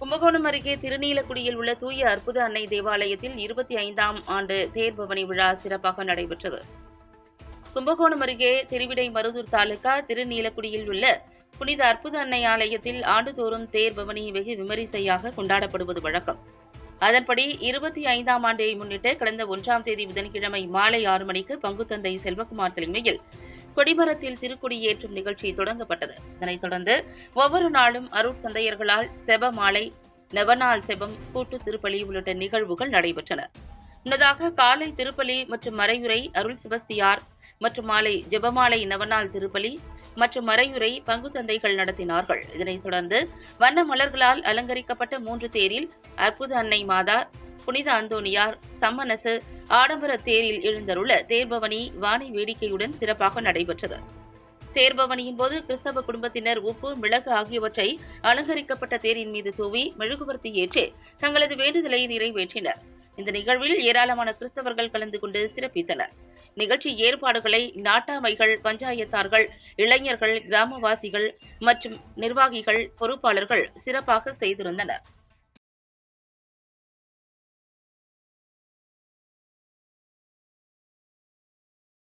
கும்பகோணம் அருகே திருநீலக்குடியில் உள்ள தூய அற்புத அன்னை தேவாலயத்தில் இருபத்தி ஐந்தாம் ஆண்டு தேர்பவனி விழா சிறப்பாக நடைபெற்றது. கும்பகோணம் அருகே திருவிடை மருதூர் தாலுகா திருநீலக்குடியில் உள்ள புனித அற்புத அன்னை ஆலயத்தில் ஆண்டுதோறும் தேர்பவனி வெகு விமரிசையாக கொண்டாடப்படுவது வழக்கம். அதன்படி இருபத்தி ஐந்தாம் ஆண்டை முன்னிட்டு கடந்த ஒன்றாம் தேதி புதன்கிழமை மாலை ஆறு மணிக்கு பங்குத்தந்தை செல்வகுமார் தலைமையில் கொடிமரத்தில் திருக்குடி ஏற்றும் நிகழ்ச்சி தொடங்கப்பட்டது. இதனைத் தொடர்ந்து ஒவ்வொரு நாளும் அருட்தந்தையர்களால் செப மாலை நவநாள் செபம் கூட்டு திருப்பலி உள்ளிட்ட நிகழ்வுகள் நடைபெற்றன. முன்னதாக காலை திருப்பலி மற்றும் மறையுரை அருள் சிவஸ்தியார் மற்றும் மாலை ஜெபமாலை நவநாள் திருப்பலி மற்றும் மறையுரை பங்குத்தந்தைகள் நடத்தினார்கள். இதனைத் தொடர்ந்து வண்ண மலர்களால் அலங்கரிக்கப்பட்ட மூன்று தேரில் அற்புத அன்னை மாதா புனித அந்தோனியார் சம்மனசு ஆடம்பர தேரில் எழுந்தருள தேர்பவனி வாணி வேடிக்கையுடன் சிறப்பாக நடைபெற்றது. தேர்பவனியின் போது கிறிஸ்தவ குடும்பத்தினர் உப்பு மிளகு ஆகியவற்றை அலங்கரிக்கப்பட்ட தேரின் மீது தூவி மெழுகுவர்த்தி ஏற்றி தங்களது வேண்டுதலை நிறைவேற்றினர். இந்த நிகழ்வில் ஏராளமான கிறிஸ்தவர்கள் கலந்து கொண்டு சிறப்பித்தனர். நிகழ்ச்சி ஏற்பாடுகளை நாட்டாமைகள் பஞ்சாயத்தார்கள் இளைஞர்கள் கிராமவாசிகள் மற்றும் நிர்வாகிகள் பொறுப்பாளர்கள் சிறப்பாக செய்திருந்தனர்.